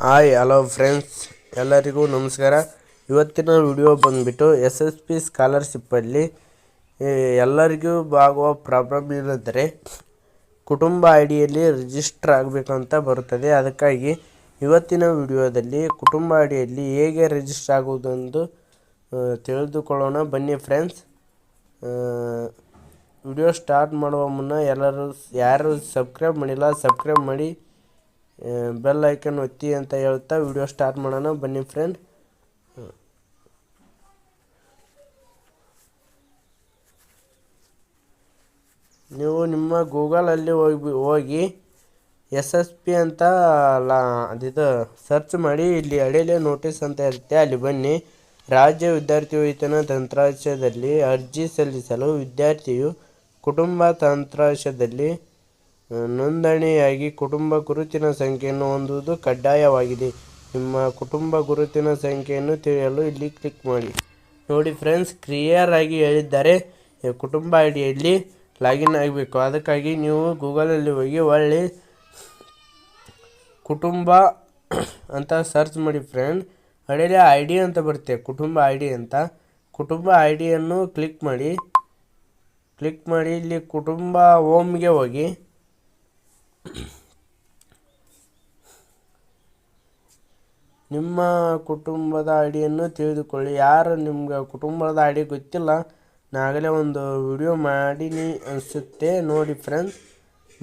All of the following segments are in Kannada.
Hi, hello friends. ಎಲ್ಲರಿಗೂ ನಮಸ್ಕಾರ. ಇವತ್ತಿನ ವಿಡಿಯೋ ಬಂದುಬಿಟ್ಟು ಎಸ್ ಎಸ್ ಪಿ ಸ್ಕಾಲರ್ಶಿಪ್ಪಲ್ಲಿ ಎಲ್ಲರಿಗೂ ಆಗುವ ಪ್ರಾಬ್ಲಮ್ ಏನಂದರೆ, ಕುಟುಂಬ ಐ ಡಿಯಲ್ಲಿ ರಿಜಿಸ್ಟರ್ ಆಗಬೇಕಂತ ಬರುತ್ತದೆ. ಅದಕ್ಕಾಗಿ ಇವತ್ತಿನ ವಿಡಿಯೋದಲ್ಲಿ ಕುಟುಂಬ ಐ ಡಿಯಲ್ಲಿ ಹೇಗೆ ರಿಜಿಸ್ಟರ್ ಆಗುವುದೆಂದು ತಿಳಿದುಕೊಳ್ಳೋಣ. ಬನ್ನಿ ಫ್ರೆಂಡ್ಸ್. ವಿಡಿಯೋ ಸ್ಟಾರ್ಟ್ ಮಾಡುವ ಮುನ್ನ ಎಲ್ಲರೂ, ಯಾರು ಸಬ್ಸ್ಕ್ರೈಬ್ ಮಾಡಿಲ್ಲ, ಸಬ್ಸ್ಕ್ರೈಬ್ ಮಾಡಿ. ಬೆಲ್ ಐಕನ್ ಒತ್ತಿ ಅಂತ ಹೇಳ್ತಾ ವಿಡಿಯೋ ಸ್ಟಾರ್ಟ್ ಮಾಡೋಣ. ಬನ್ನಿ ಫ್ರೆಂಡ್ ನೀವು ನಿಮ್ಮ ಗೂಗಲಲ್ಲಿ ಹೋಗಿ ಹೋಗಿ ಎಸ್ ಎಸ್ ಪಿ ಅಂತ ಲಾ, ಅದಿದು ಸರ್ಚ್ ಮಾಡಿ, ಇಲ್ಲಿ ಅಡಿಯಲ್ಲಿ ನೋಟಿಸ್ ಅಂತ ಇರುತ್ತೆ. ಅಲ್ಲಿ ಬನ್ನಿ. ರಾಜ್ಯ ವಿದ್ಯಾರ್ಥಿ ವೇತನ ತಂತ್ರಾಂಶದಲ್ಲಿ ಅರ್ಜಿ ಸಲ್ಲಿಸಲು ವಿದ್ಯಾರ್ಥಿಯು ಕುಟುಂಬ ತಂತ್ರಾಂಶದಲ್ಲಿ ನೋಂದಣಿಯಾಗಿ ಕುಟುಂಬ ಗುರುತಿನ ಸಂಖ್ಯೆಯನ್ನು ಹೊಂದುವುದು ಕಡ್ಡಾಯವಾಗಿದೆ. ನಿಮ್ಮ ಕುಟುಂಬ ಗುರುತಿನ ಸಂಖ್ಯೆಯನ್ನು ತಿಳಿಯಲು ಇಲ್ಲಿ ಕ್ಲಿಕ್ ಮಾಡಿ. ನೋಡಿ ಫ್ರೆಂಡ್ಸ್ ಕ್ಲಿಯರ್ ಆಗಿ ಹೇಳಿದ್ದಾರೆ. ಕುಟುಂಬ ಐ ಡಿಯಲ್ಲಿ ಲಾಗಿನ್ ಆಗಬೇಕು. ಅದಕ್ಕಾಗಿ ನೀವು ಗೂಗಲಲ್ಲಿ ಹೋಗಿ ಒಳ್ಳೆ ಕುಟುಂಬ ಅಂತ ಸರ್ಚ್ ಮಾಡಿ ಫ್ರೆಂಡ್ ಅಡಿಯಲ್ಲಿ ಐ ಡಿ ಅಂತ ಬರುತ್ತೆ, ಕುಟುಂಬ ಐ ಡಿ ಅಂತ. ಕುಟುಂಬ ಐ ಡಿಯನ್ನು ಕ್ಲಿಕ್ ಮಾಡಿ. ಕ್ಲಿಕ್ ಮಾಡಿ ಇಲ್ಲಿ ಕುಟುಂಬ ಹೋಮ್ಗೆ ಹೋಗಿ. ನಿಮ್ಮ ಕುಟುಂಬದ ಐಡಿಯನ್ನು ತಿಳಿದುಕೊಳ್ಳಿ. ಯಾರು ನಿಮ್ಗೆ ಕುಟುಂಬದ ಐಡಿ ಗೊತ್ತಿಲ್ಲ, ನಾಗಲೇ ಒಂದು ವಿಡಿಯೋ ಮಾಡೀನಿ ಅನಿಸುತ್ತೆ. ನೋಡಿ ಫ್ರೆಂಡ್ಸ್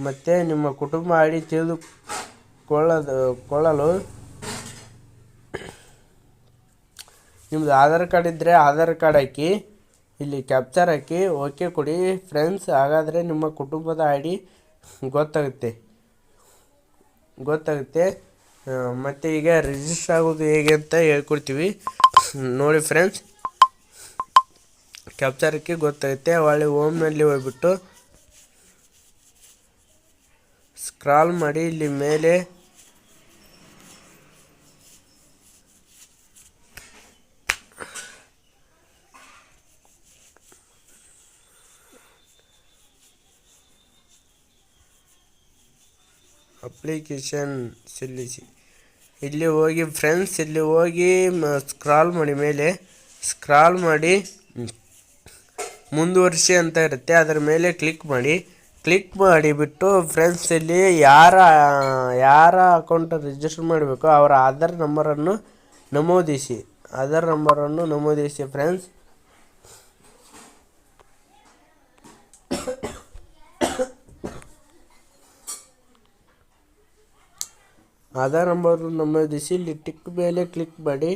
ಮತ್ತು ನಿಮ್ಮ ಕುಟುಂಬ ಐಡಿ ತಿಳಿದುಕೊಳ್ಳದು, ಕೊಳ್ಳಲು ನಿಮ್ಮದು ಆಧಾರ್ ಕಾರ್ಡ್ ಇದ್ದರೆ ಆಧಾರ್ ಕಾರ್ಡ್ ಹಾಕಿ, ಇಲ್ಲಿ ಕ್ಯಾಪ್ಚರ್ ಹಾಕಿ ಓಕೆ ಕೊಡಿ. ಫ್ರೆಂಡ್ಸ್ ಹಾಗಾದರೆ ನಿಮ್ಮ ಕುಟುಂಬದ ಐ ಡಿ ಗೊತ್ತಾಗುತ್ತೆ. ಗೊತ್ತಾಗುತ್ತೆ. ಮತ್ತು ಈಗ ರಿಜಿಸ್ಟರ್ ಆಗೋದು ಹೇಗೆ ಅಂತ ಹೇಳ್ಕೊಡ್ತೀವಿ. ನೋಡಿ ಫ್ರೆಂಡ್ಸ್ ಕ್ಯಾಪ್ಚರ್ಕ್ಕೆ ಗೊತ್ತಾಗುತ್ತೆ. ಒಳ್ಳೆ ಓಮ್ನಲ್ಲಿ ಹೋಗ್ಬಿಟ್ಟು ಸ್ಕ್ರಾಲ್ ಮಾಡಿ ಇಲ್ಲಿ ಮೇಲೆ ಅಪ್ಲಿಕೇಶನ್ ಸಲ್ಲಿಸಿ. ಇಲ್ಲಿ ಹೋಗಿ ಫ್ರೆಂಡ್ಸ್, ಇಲ್ಲಿ ಹೋಗಿ ಸ್ಕ್ರಾಲ್ ಮಾಡಿ ಮೇಲೆ ಸ್ಕ್ರಾಲ್ ಮಾಡಿ, ಮುಂದುವರಿಸಿ ಅಂತ ಇರುತ್ತೆ. ಅದರ ಮೇಲೆ ಕ್ಲಿಕ್ ಮಾಡಿ. ಕ್ಲಿಕ್ ಮಾಡಿಬಿಟ್ಟು ಫ್ರೆಂಡ್ಸ್, ಇಲ್ಲಿ ಯಾರ ಯಾರ ಅಕೌಂಟ್ ರಿಜಿಸ್ಟರ್ ಮಾಡಬೇಕು ಅವರ ಆಧಾರ್ ನಂಬರನ್ನು ನಮೂದಿಸಿ. ಆಧಾರ್ ನಂಬರನ್ನು ನಮೂದಿಸಿ ಫ್ರೆಂಡ್ಸ್. ಆಧಾರ್ ನಂಬರ್ ನಮೂದಿಸಿ ಟಿಕ್ ಮೇಲೆ ಕ್ಲಿಕ್ ಮಾಡಿ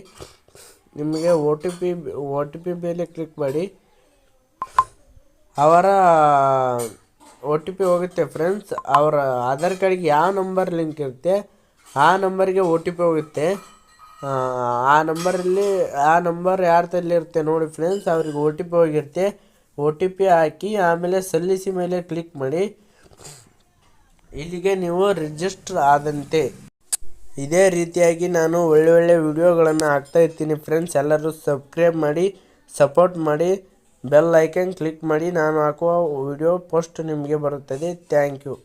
ನಿಮಗೆ O T P O T P ಮೇಲೆ ಕ್ಲಿಕ್ ಮಾಡಿ. ಅವರ ಒ ಟಿ ಪಿ ಹೋಗುತ್ತೆ ಫ್ರೆಂಡ್ಸ್ ಅವರ ಆಧಾರ್ ಕಾರ್ಡ್ಗೆ ಯಾವ ನಂಬರ್ ಲಿಂಕ್ ಇರುತ್ತೆ ಆ ನಂಬರ್ಗೆ ಒ ಟಿ ಪಿ ಹೋಗುತ್ತೆ. ಆ, ನಂಬರಲ್ಲಿ ಆ ನಂಬರ್ ಯಾರ ಇರುತ್ತೆ ನೋಡಿ ಫ್ರೆಂಡ್ಸ್ ಅವ್ರಿಗೆ ಒ ಟಿ ಪಿ ಹೋಗಿರುತ್ತೆ. ಒ ಟಿ ಪಿ ಹಾಕಿ ಆಮೇಲೆ ಸಲ್ಲಿಸಿ ಮೇಲೆ ಕ್ಲಿಕ್ ಮಾಡಿ. ಇಲ್ಲಿಗೆ ನೀವು ರಿಜಿಸ್ಟರ್ ಆದಂತೆ. ಇದೇ ರೀತಿಯಾಗಿ ನಾನು ಒಳ್ಳೆ ಒಳ್ಳೆ ವಿಡಿಯೋಗಳನ್ನು ಹಾಕ್ತಾ ಇರ್ತೀನಿ ಫ್ರೆಂಡ್ಸ್. ಎಲ್ಲರೂ ಸಬ್ಸ್ಕ್ರೈಬ್ ಮಾಡಿ, ಸಪೋರ್ಟ್ ಮಾಡಿ, ಬೆಲ್ ಐಕನ್ ಕ್ಲಿಕ್ ಮಾಡಿ, ನಾನು ಹಾಕುವ ವಿಡಿಯೋ ಪೋಸ್ಟ್ ನಿಮಗೆ ಬರುತ್ತದೆ. Thank you.